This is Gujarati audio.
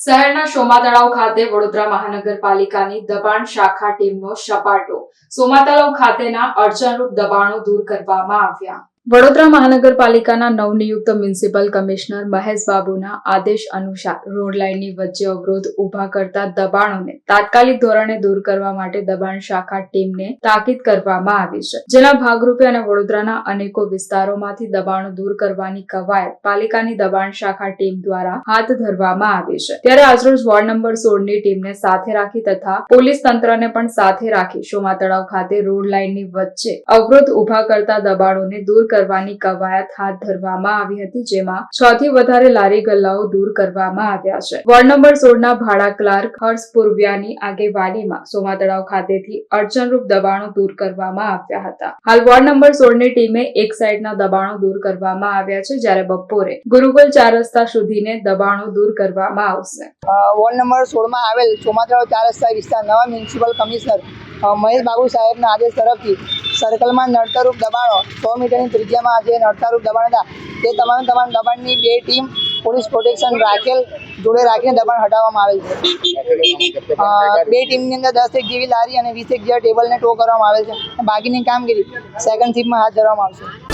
શહેરના સોમા ખાતે વડોદરા મહાનગરપાલિકાની દબાણ શાખા ટીમનો સપાટો. સોમા ખાતેના અડચણરૂપ દબાણો દૂર કરવામાં આવ્યા. વડોદરા મહાનગરપાલિકાના નવનિયુક્ત મ્યુનિસિપલ કમિશનર મહેશ બાબુના આદેશ અનુસાર રોડ લાઇનની વચ્ચે અવરોધ ઊભા કરતા દબાણોને તાત્કાલિક ધોરણે દૂર કરવા માટે દબાણ શાખા ટીમને તાકીદ કરવામાં આવી છે. જેના ભાગરૂપે અને વડોદરાના અનેકો વિસ્તારોમાંથી દબાણો દૂર કરવાની કવાયત પાલિકાની દબાણ શાખા ટીમ દ્વારા હાથ ધરવામાં આવી છે. ત્યારે આજરોજ વોર્ડ નંબર સોળની ટીમને સાથે રાખી તથા પોલીસ તંત્રને પણ સાથે રાખી સોમા તળાવ ખાતે રોડ લાઇનની વચ્ચે અવરોધ ઊભા કરતા દબાણોને દૂર કરવાની કવાયત હાથ ધરવામાં આવી હતી, જેમાં છ થી વધારે લારી ગલ્લાઓ દૂર કરવામાં આવ્યા છે. વોર્ડ નંબર સોળના ભાડા ક્લાર્ક હર્ષ પૂર્વ્યાની આગેવાનીમાં સોમા તળાવ ખાતેથી અડચણરૂપ દબાણો દૂર કરવામાં આવ્યા હતા. હાલ વોર્ડ નંબર સોળની ટીમે એક સાઈડના દબાણો દૂર કરવામાં આવ્યા છે, જ્યારે બપોરે ગુરુકુલ ચાર રસ્તા સુધીને દબાણો દૂર કરવામાં આવશે. વોર્ડ નંબર સોળમાં આવેલ ચોમાતળાવ ચાર રસ્તા વિસ્તાર નવા મ્યુનિસિપલ કમિશનર મહેશ બાબુ સાહેબના આદેશ તરફથી સર્કલમાં નડતરરૂપ દબાણો સો મીટરની ત્રિજ્યામાં જે નડતરરૂપ દબાણ હતા. તે તમામ તમામ દબાણની બે ટીમ પોલીસ પ્રોટેક્શન રાખેલ જોડે રાખીને દબાણ હટાવવામાં આવેલ છે. બે ટીમની અંદર દસ એક જેવી લારી અને વીસ એક જેવા ટેબલને ટો કરવામાં આવેલ છે. બાકીની કામગીરી સેકન્ડ શિફ્ટમાં હાથ ધરવામાં આવશે.